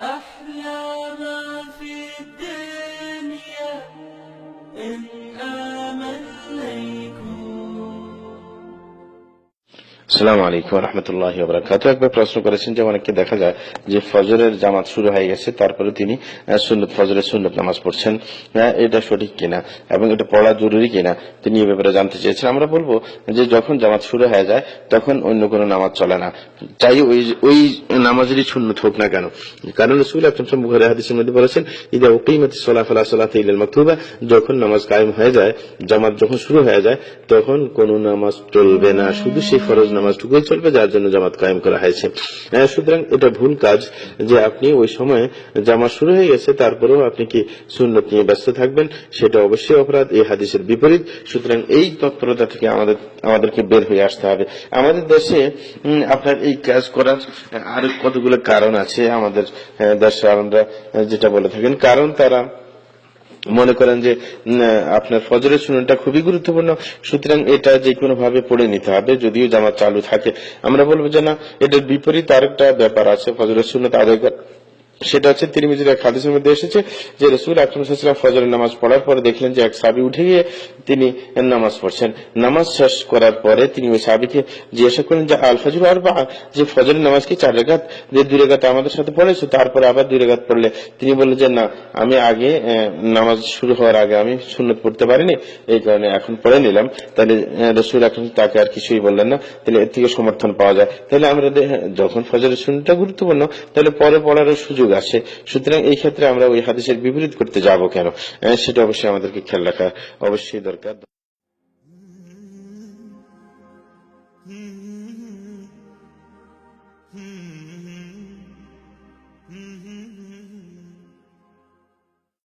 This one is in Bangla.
أحلام আসসালামু আলাইকুম রহমতুল্লাহ বরাকাত একবার প্রশ্ন করেছেন যে অনেককে দেখা যায় যে ফজরের জামাত শুরু হয়ে গেছে, তারপরে তিনি সুন্নত, ফজরের সুন্নত নামাজ পড়ছেন। এটা সঠিক কিনা এবং এটা পড়া জরুরি কিনা, তিনি এ ব্যাপারে জানতে চেয়েছেন। আমরা বলব যে যখন জামাত শুরু হয়ে যায়, তখন অন্য কোনো নামাজ চলে না। চাই ওই নামাজেরই সুন্নত হোক না কেন। কারণ রসুল আকরম বুখারী হাদিসের মধ্যে বলেছেন, ইদা উকিমতি সলাহ ফালা সালাত ইলাল মাকতুবা। যখন নামাজ কায়েম হয়ে যায়, জামাত যখন শুরু হয়ে যায়, তখন কোন নামাজ চলবে না। শুধু সেই ফরজ নামাজটুকুই চলবে যার জন্য জামাত কায়েম করা হয়েছে। সুতরাং এটা ভুল কাজ যে আপনি ওই সময় জামাত শুরু হয়ে গেছে তারপরেও আপনি কি সুন্নত নিয়ে ব্যস্ত থাকবেন? সেটা অবশ্যই অপরাধ এই হাদিসের বিপরীত। সুতরাং এই তৎপরতা থেকে আমাদের আমাদেরকে বের হয়ে আসতে হবে। আমাদের দেশে আপনার এই কাজ করার আর কতগুলো কারণ আছে আমাদের আহ, দেশে আমরা যেটা বলে থাকেন। কারণ তারা মনে করেন যে আপনার ফজরের সুন্নতটা খুবই গুরুত্বপূর্ণ। সুতরাং এটা যে কোনো ভাবে পড়ে নিতে হবে, যদিও জামাত চালু থাকে। আমরা বলব যে না, এটার বিপরীত আরেকটা ব্যাপার আছে, ফজরের সুনত আদায় করা। সেটা হচ্ছে তিরমিজির এক হাদিসের মধ্যে এসেছে যে রসুল আকরমসাল্লাম ফজরের নামাজ পড়ার পরে দেখলেন যে এক সাবি উঠে গিয়ে তিনি নামাজ পড়ছেন। নামাজ শেষ করার পরে তিনি ওই সাবিকে জিজ্ঞাসা করেন যে, আল ফজর আর বা যে ফজরের নামাজ কি চার রেখাত? যে দুই রেখাত আমাদের সাথে পড়েছো, তারপরে আবার দুই রেখাত পড়লে। তিনি বললেন যে, না, আমি আগে নামাজ শুরু হওয়ার আগে আমি সুন্নত পড়তে পারিনি, এই কারণে এখন পড়ে নিলাম। তাহলে রসুল এখন তাকে আর কিছুই বললেন না। তাহলে এর থেকে সমর্থন পাওয়া যায়। তাহলে আমরা যখন ফজরের সুন্নতটা গুরুত্বপূর্ণ, তাহলে পরে পড়ারও সুযোগ সুযোগ আছে। সুতরাং এই ক্ষেত্রে আমরা ওই হাদিসের বিপরীত করতে যাব কেন? সেটা অবশ্যই আমাদেরকে খেয়াল রাখা অবশ্যই দরকার।